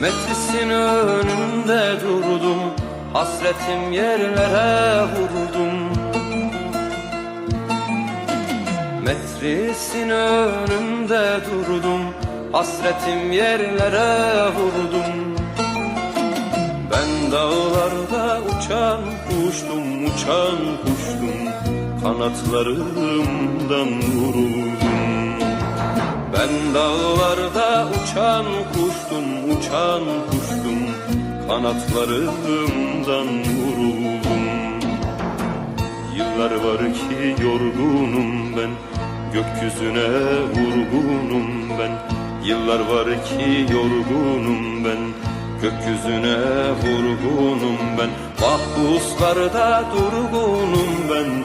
Metlisin önünde durdum Hasretim yerlere vurdum. Metlisin önünde durdum Hasretim yerlere vurdum. Ben dağlarda uçan kuştum, uçan kuştum Kanatlarımdan vuruldum. Ben dağlarda uçan kuştum Uçan kuştum. Kanatlarımdan vuruldum. Yıllar var ki yorgunum ben Gökyüzüne vurgunum ben. Yıllar var ki yorgunum ben Gökyüzüne vurgunum ben. Mahpuslarda durgunum ben